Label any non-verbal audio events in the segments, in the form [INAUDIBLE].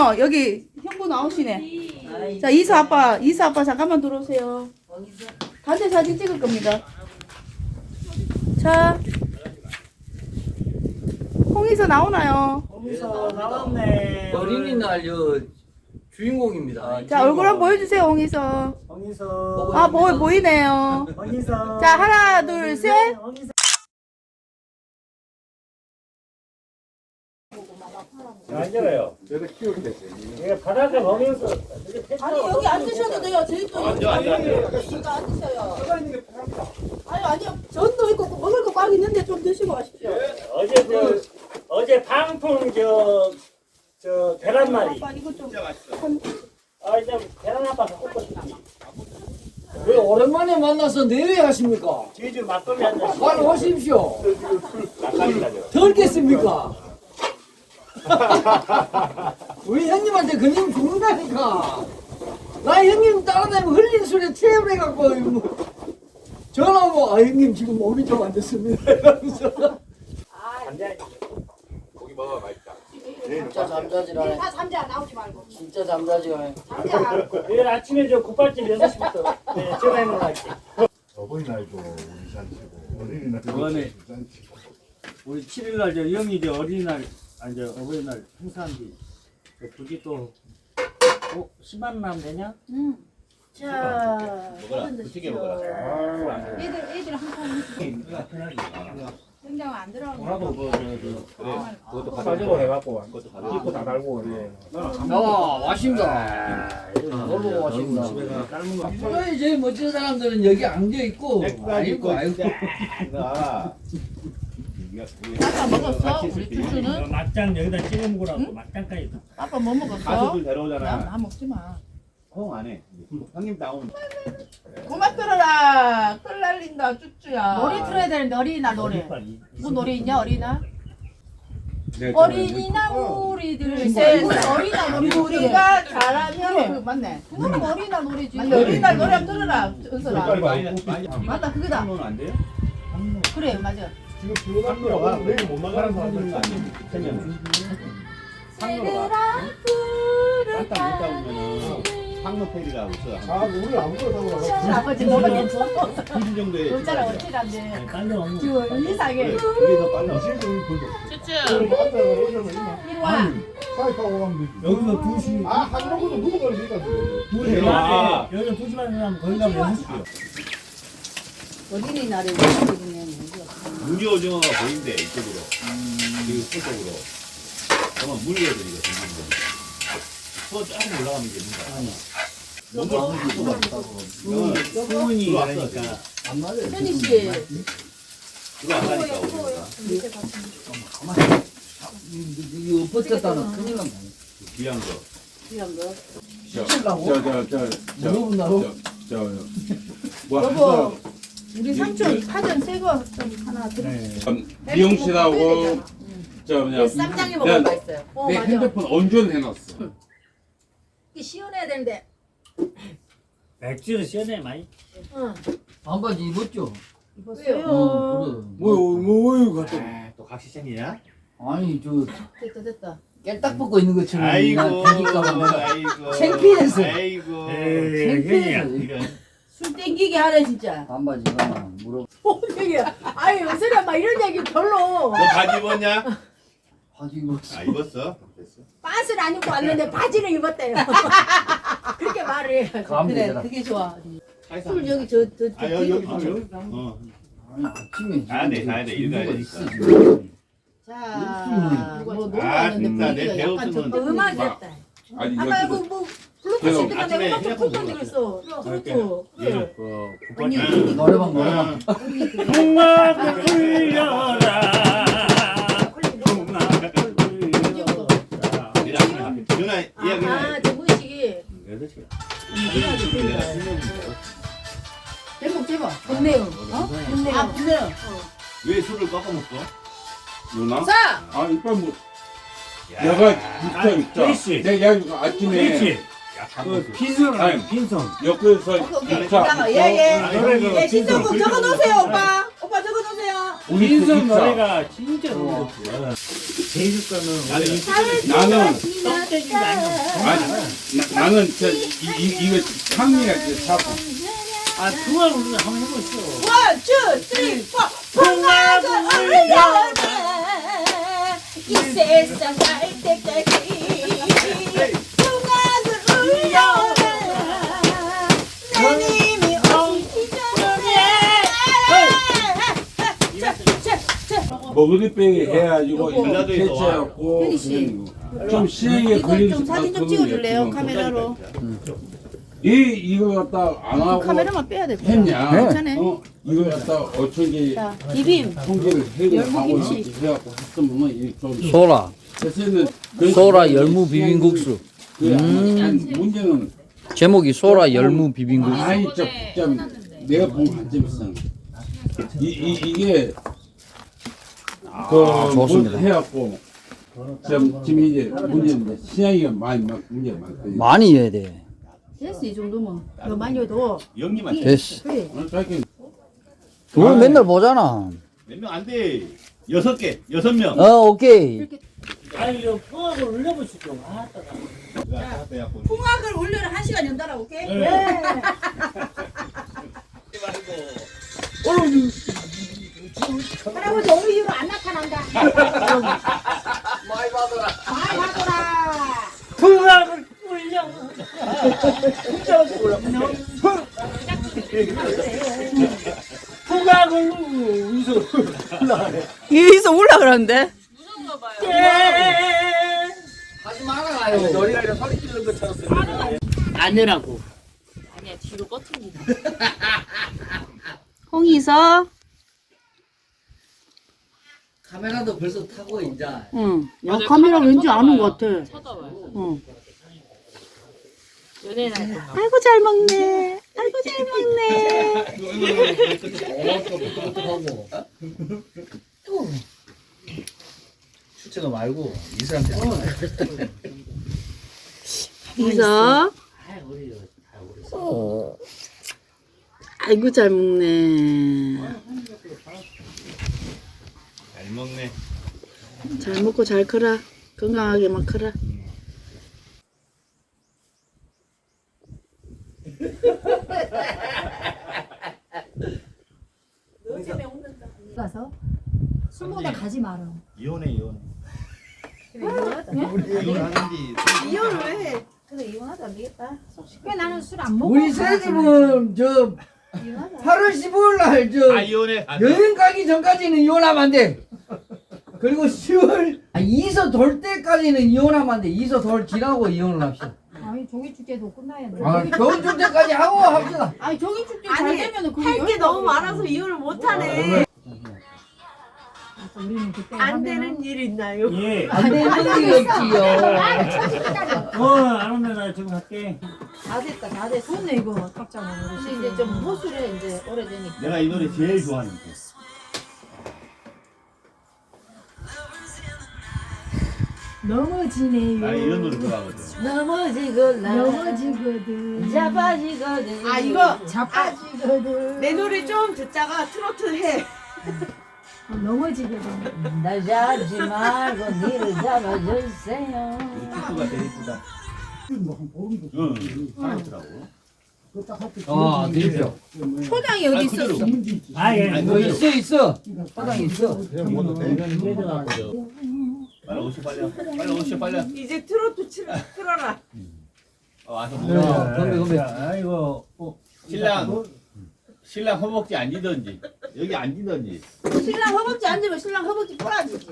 잠깐만요. 여기 형부 나오시네. 자, 이수 아빠, 이수 아빠 잠깐만 들어오세요. 단체 사진 찍을 겁니다. 자, 홍이서 나오나요? 거기서 나왔네. 어린이날 저 주인공입니다. 자, 얼굴 한번 보여주세요, 홍이서. 거기서. 아, 보, 보이네요. 거기서. 자, 하나, 둘, 셋. 거기서. 앉아요. 키우게 됐어요. 이게 바닥에 펜 아니, 여기 앉으셔도 돼요. 저희 또 여기 앉아, 앉아. 앉으니까 앉으세요. 아니, 아니요. 전도 있고 먹을 거 꽉 있는데 좀 드시고 가십시오. 어제 저 어제 방풍 저. 저 계란말이. 아빠 이거 좀. 아 이제 계란 아빠 갖고 싶다. 왜 오랜만에 만나서 내외하십니까? 제주 막걸리 한 잔. 오십시오. 막걸리가죠. 덜겠습니까? [LAUGHS] 우리 형님한테 그냥 죽는다니까. 나 형님 따라다니면 흘린 술에 체험을 해갖고 뭐 전화하고 아 형님 지금 몸이 좀 안 됐습니다. [LAUGHS] 이러면서. 고기 먹어 맛있다. 진짜 잠자지라네. 다 잠자 나오지 말고. 진짜 잠자지라네. 잠자. 내일 아침에 저 국밥집 6시부터 네, 전화해 놓을게. 어버이날도 우리 잔치고 어린이날도 우리 잔치고. 우리 7일날 저 영이 이제 어린이날 아니 저 어버이날 행사한 뒤 굳이 또 어? 10만 남 되냐? 응. 자, 먹어라. 부치게 먹어라. 애들 애들 한판 생장 안 들어가고. 뭐라고 그, 그, 그래. 그것도 가지고 해갖고 그것도 가지고. 찍고 다 달고. 집에 가 삶은 거 저희 제일 멋진 사람들은 여기 앉아 있고 아이고 아이고. 나. 아빠 먹었어? 우리 쭈쭈는? 어, 막장 여기다 찍어 먹으라고 막장까지. 아빠 뭐 먹었어? 가수들 나, 데려오잖아. 나 먹지 마. 호응 안 해. 형님 나오면 고마 들어라. 끌 날린다 쭈쭈야. 노래 틀어야 되는데 어린이날 노래 뭐 노래 있냐 어린이날? 네, 어린이날 우리들 셋. 어린이날 노래 우리가 잘하면 그 맞네. 그거는 어린이날 노래지 맞네. 어린이날 노래 한번 들어라. 빨리 많이 맞다 그거다. 안 돼요? 그래 맞아 지금 들어간 거가 내일 못 나가는 사람들 아니에요. 얘들아 깜짝 못 잡으면은 상로페리라고 있어. 아, 우리 아무거나 타고 나가. 아버지 너무 괜찮아 두시 정도에. 놀자라 어찌란데 빨리 거. 지금 이상해 그게 더 빨라. 쭈쭈. 이리 와 사이 타고 가면 되지. 여기서 2시. 아, 한 정도 누워가야 되니까. 둘이 아. 여기서 2시 반에 가면 거기 가면 6시요. 어린이날에 우리 무리 오징어가 보인대 이쪽으로. 그리고 서쪽으로. 그러면 물려드리고 생기는 거니까. 더 조금 올라가면 되는가. 몸을 수문이 들어왔어. 안 맞아요. 현희 씨. 그거 안 가니까 우리가. 이거 버텼다는 큰일 난다. 귀한 거. 귀한 거. 시킬라고? 저저저 물어본다고? 뭐 여보. 우리 삼촌 파전 새거 좀 하나 드려. 미용 씨하고 저 뭐냐 쌈장에 내가 먹을 거 있어요. 어 내 맞아 핸드폰 온전해놨어. 이게 시원해야 되는데 맥주를 시원해 많이. 반바지 입었죠? 입었어요. 어, 뭐뭐 갖다 아, 또 각시생이냐? 그래. 아니 저 됐다 됐다. 깰딱 벗고 있는 것처럼 아이고. 아이고. 창피해서. 아이고. 에이, 창피해서 형이야. 이런. 술 땡기게 하래 진짜. 반바지가 물어 이게 아니 요새 막 이런 얘기 별로 너 바지 입었냐? 바지 입었어. 아 입었어? 됐어. 빤스를 안 입고 왔는데 바지를 입었대요 [LAUGHS] 그렇게 말을 해감 그래. 그게 좋아. 술 여기 저저 저, 아저 여기 여기 거. 좀. 어. 아니 아침에 가야 돼, 가야 돼. 일 가야 되니까. 지금. 자, 뭐 아, 진짜 내 분위기가 약간 배우스는 좀 음악이 막- 없다 아니 여기도 이거 뭐 블루투스 때문에 아침에 내가 음악 좀 휴대폰 틀던데 그랬어. 트로트. 예, 그래. 그 언니 국밥집. 언니 노래방 노래방 풍막을 불려라. 풍막을 불려라. 내일 아침에 갈게. 누나 이야기해. 아 정문식이 여덟 시. 내가 신경 제목 제목. 분내요. 어? 분내요. 아 분내요. 왜 술을 꺾어 먹어? 누나? 자, 아 이빨 뭐 야. 내가 있자 있자. 그렇지. 내가 아침에 그렇지. 그 빈손 아니 빈손. 옆에서 오케이 오케이. 잠깐 예예. 아, 노래 그예 적어 놓으세요 오빠. 오빠 적어 놓으세요. 민선 노래가 진짜 너무 좋아. 제주도는 나는 나는 나, 나는 저 이, 이, 이거 향미가 자꾸 아, 그걸 우리 한번 해보시오. 원, 투, 쓰리, 포. 풍악을 울려라. 이 세상 갈 때까지. 먹으리병에 해가지고 이렇게 채취해갖고 혜리 씨. 좀 시행에 이거 걸릴 좀 사진 좀 찍어줄래요? 카메라로. 이 이거 갖다 안 하고 카메라만 빼야 될 거야. 했냐? 괜찮아. 어? 이거 갖다 어촌기 자, 비빔. 통계를 하고 열무김치. 이렇게 해갖고 했으면 이좀 소라 대신에 소라 열무 비빔국수 그 문제는 제목이 소라 열무 비빔국수 아이 좀 내가 본 관점에서는 이, 이 이게 그 아, 좋습니다. 뭐 해갖고 지금 지금 이제 문제인데 시향이가 많이 막 문제 많거든요. 많이 해야 돼 됐어, 이 정도면. 더 많이 해도. 영님한테 됐어 그래. 오늘 짧게 그걸 맨날 보잖아 몇 명 안 돼. 여섯 개, 여섯 명. 어 오케이 아니, 이거 풍악을 올려보시죠. 아, 따가. 풍악을 올려라 한 시간 연달아 오케이? [LAUGHS] 할아버지 오늘. 많이 받아라. 많이 받아라. 풍악을 올려. 풍악을 위서 여기서 올라가는데? 하지 말아요. 너희가 이런 소리 지르는 것처럼 아니라고. 홍이서. 카메라도 벌써 타고 이제. 응. 야 카메라 왠지 아는 것 같아. 응. 아이고 잘 먹네. 아이고 잘 먹네. 추천가 말고 이 사람들 이서. 아이고 잘 먹네. 잘 먹네. 잘 먹고 잘 커라. 건강하게만 커라. 가서 술 먹다 가지 마라. 이혼해, 이혼해. 이혼하는지. 이혼을 왜 해? 그래 이혼하자 안 되겠다. 왜 나는 술 안 먹어? 우리 새 집은 저 8월 15일 날저 아, 이혼해. 안 돼. 여행 가기 전까지는 이혼하면 안 돼. 그리고 10월 아, 이서 돌 때까지는 이혼하면 안 돼. 이서 돌 지나고 이혼을 합시다. 아니 종이 축제도 끝나야 돼. 아, 겨울 때까지 하고 합시다. 아니 저기 축제 잘 되면은 그거 할게 너무 많아서 이혼을 못하네. 우리는 그때 안 되는 일 있나요? 예. 안 되는 게 없지요. 어, 안 오면 나 지금 갈게. 다 됐다 다 됐어. 좋네 이거 탁자가. 근데 이제 좀 호술해 이제 오래되니까. 내가 이 노래 제일 좋아하는 거. 넘어지네요. 나는 이런 노래 좋아하거든. 넘어지고 넘어지거든. 자빠지거든. 아 이거 자빠지거든. 내 노래 좀 듣다가 트로트 해. 어, 넘어지거든. 날 잡지 말고 니를 잡아주세요. 축구가 제일 이쁘다. 응, 잘했더라고. 아, 드십시오. 초장이 어디 있어? 아, 예. 아니, 어, 있어, 있어. 화장 있어. 빨리 오시 빨리. 빨리 오시 빨리. 이제 트로트 치, 틀어라. 어, 와서 네. 물어. 건배, 건배. 아이고, 어, 신랑 신랑 허벅지 앉이던지 여기 앉이던지. 신랑 허벅지 앉으면 신랑 허벅지 꼬라지지.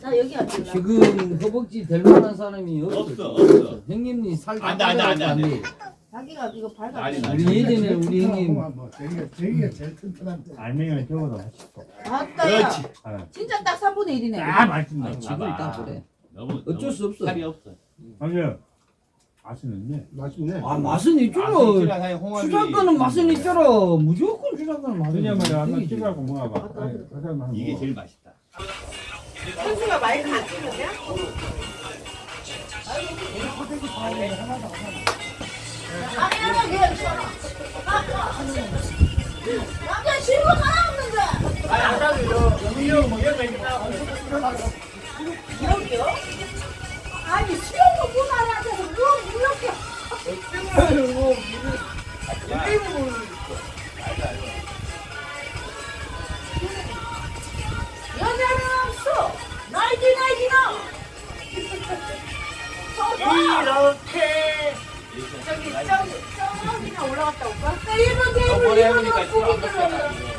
자 여기 앉을라. 지금 허벅지 될 만한 사람이 없어. 없어 없어. 형님이 살다 안 돼, 안 돼, 안 돼, 안 돼. 자기가 이거 나. 우리 예전에 우리 형님 뭐 저기가 저기가 제일 튼튼한데. 알맹이는 적어도 맛있고. 맞다 야. 그렇지. 진짜 딱 3분의 1이네. 아, 맛있네. 지금 다 그래. 너무 어쩔 너무 수 없어. 살이 없어. 아니 요. 맛있는데. 맛있네. 아, 맛은 아, 있죠. 주장권은 맛은 있죠. 무조건 주장권은 맛은 왜냐면 한번 있지. 찍어갖고 먹어봐. 아니, 그 한번 이게. 제일 맛있다. 현수가 마이크 안 찍는데? 남자 실컷 하나 없는 줄 아까도 영영 뭐 여기 있다. 여기요? 아니 수영 여자는 없어 테이블 일본 고기 들어오면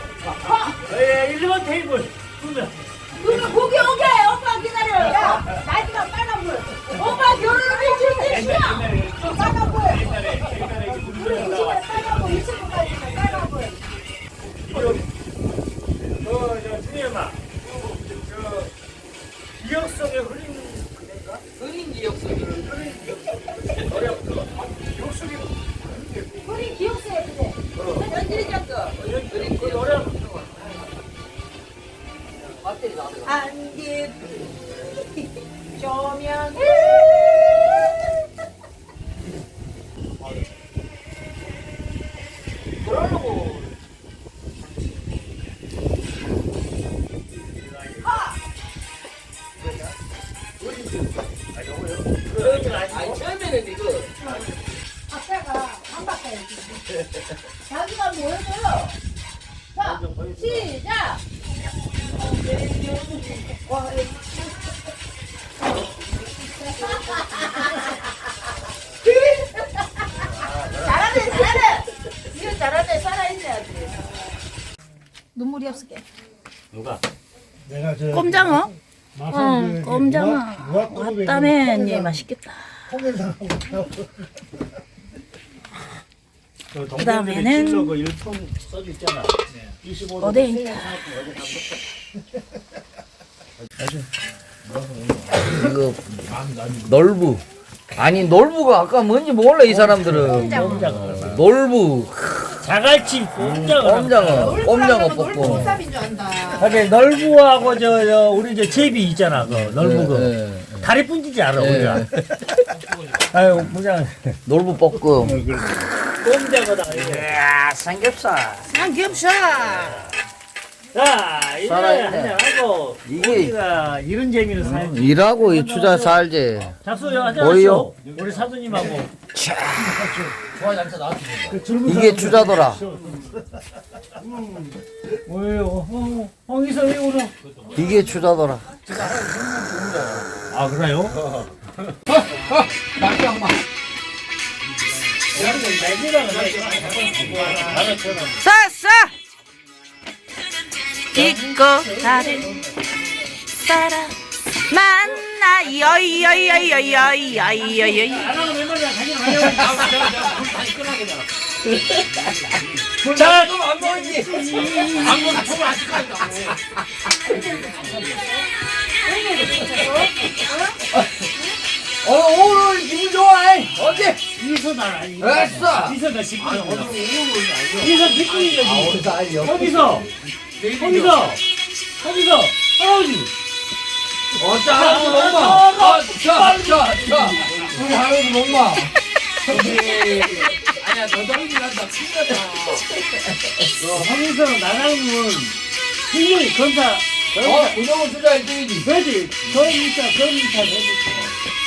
예, 1번 테이블. 두면 그러면 고기 오게 오빠 기다려 야 나이디가 빨간불 오빠 결혼을 해줄 때 시야 빨간불. 우리 집에 빨간불 이 친구까지 있어 빨간불. 저저 준이 엄마. 저 기억 속에 흐린 그대인가? 흔히 기억 속에 눈물이 없을게 누가? 내가 저 꼼장어? 마산 그 무화- 무화 왔다면 얘 맛있겠다. 그 그다음에는 동생들이 그 1톤 써주 있잖아. 25도. 어데인타. 이거 놀부. 아니 놀부가 아까 뭔지 몰라 이 사람들은. 꼼장어. 놀부. 자갈치 꼼장어. 꼼장어. 꼼장어 줄 안다. 그래 널부하고 저, 저 우리 저 제비 있잖아. 그 널부 그 예, 예. 다리 분지지 알아 예. 우리가. 아유 무장. 놀부 볶음. 꼼장어다. 이야 삼겹살. 삼겹살. 자 이제 살아있네. 하고 이게- 우리가 이런 재미를 살지. 일하고 이 추자 살지. 한잔 뭐요? 하시오. 우리 사부님하고. 이게 추자더라. 왜요? 어, 홍기서 왜 울어? 이게 추자더라. 아 그래요? 싸 싸. 잊고 나를 따라 만나 여이여이여이여이여이여이 안하고 몇 마리야 가지 마요. 자, 그럼 안 보이지 어 오늘 기분 좋아 어때 이서다. 됐어 이서다 지금. 이서 비꾸는 거지. 사이 거기서, 거기서, 거기서, 할아버지. 어짜 하는 농마 자자자 우리 하는 농마 아니야 너 정신 난다 거기서 나가는 건 분명히 검사, 어, 운영은 투자 1등이지. 그지? 검사, 검사, 되지.